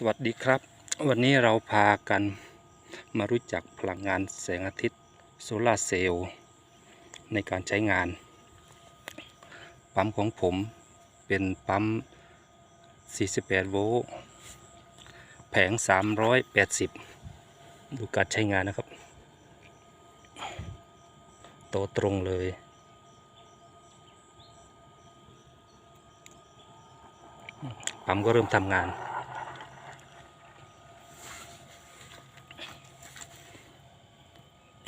สวัสดีครับ วันนี้เราพากันมารู้จักพลังงานแสงอาทิตย์โซลาเซลล์ในการใช้งาน ปั๊มของผมเป็นปั๊ม 48 โวลต์แผง 380 ดูการใช้งานนะครับ โตตรงเลยปั๊มก็เริ่มทำงาน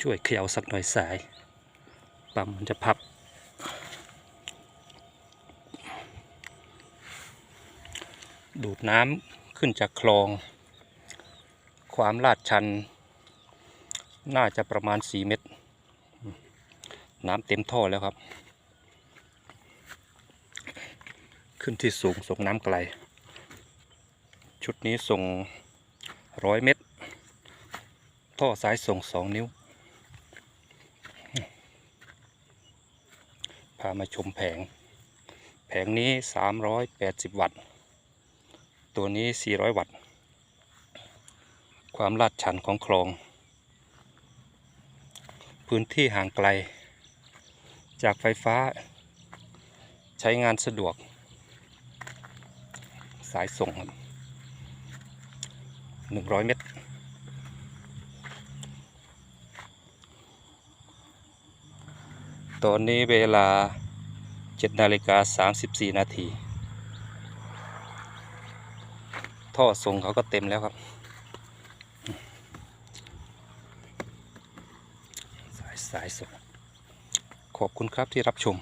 ช่วยเขย่าสักหน่อยสาย ปั๊มมันจะพับ ดูดน้ำขึ้นจากคลอง ความลาดชัน น่าจะประมาณ 4 เมตร น้ำเต็มท่อแล้วครับ ขึ้นที่สูงส่งน้ำไกล ชุดนี้ส่งร้อยเมตร ท่อสายส่งสองนิ้ว พามาชมแผง แผงนี้ 380 วัตต์ ตัวนี้ 400 วัตต์ ความลาดชันของคลอง พื้นที่ห่างไกล จากไฟฟ้า ใช้งานสะดวก สายส่งครับ100 เมตร ตอนนี้เวลา7นาฬิกา34 นาที ท่อส่งเขาก็เต็มแล้วครับ สายสายส่งขอบคุณครับที่รับชม